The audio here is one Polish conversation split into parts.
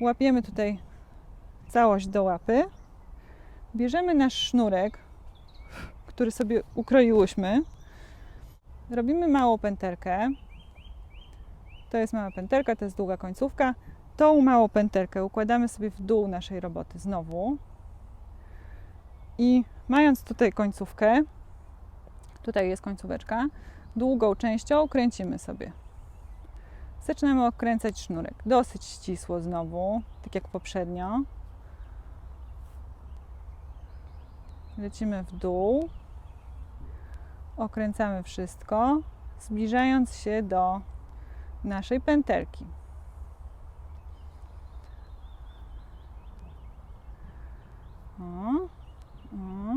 łapiemy tutaj całość do łapy. Bierzemy nasz sznurek, który sobie ukroiłyśmy. Robimy małą pętelkę. To jest mała pętelka, to jest długa końcówka. Tą małą pętelkę układamy sobie w dół naszej roboty znowu. I mając tutaj końcówkę, tutaj jest końcóweczka, długą częścią kręcimy sobie. Zaczynamy okręcać sznurek. Dosyć ścisło znowu, tak jak poprzednio. Lecimy w dół. Okręcamy wszystko, zbliżając się do naszej pętelki. O, o.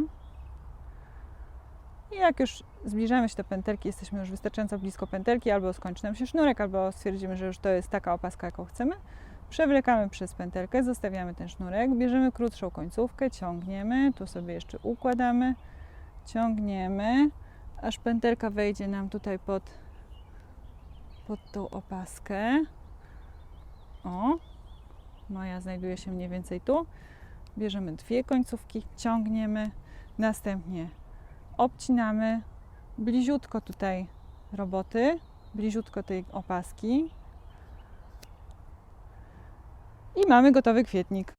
I jak już zbliżamy się do pętelki, jesteśmy już wystarczająco blisko pętelki, albo skończy nam się sznurek, albo stwierdzimy, że już to jest taka opaska, jaką chcemy. Przewlekamy przez pętelkę, zostawiamy ten sznurek, bierzemy krótszą końcówkę, ciągniemy, tu sobie jeszcze układamy, ciągniemy, aż pętelka wejdzie nam tutaj pod, pod tą opaskę. O, moja znajduje się mniej więcej tu. Bierzemy dwie końcówki, ciągniemy, następnie obcinamy bliziutko tutaj roboty, bliziutko tej opaski i mamy gotowy kwietnik.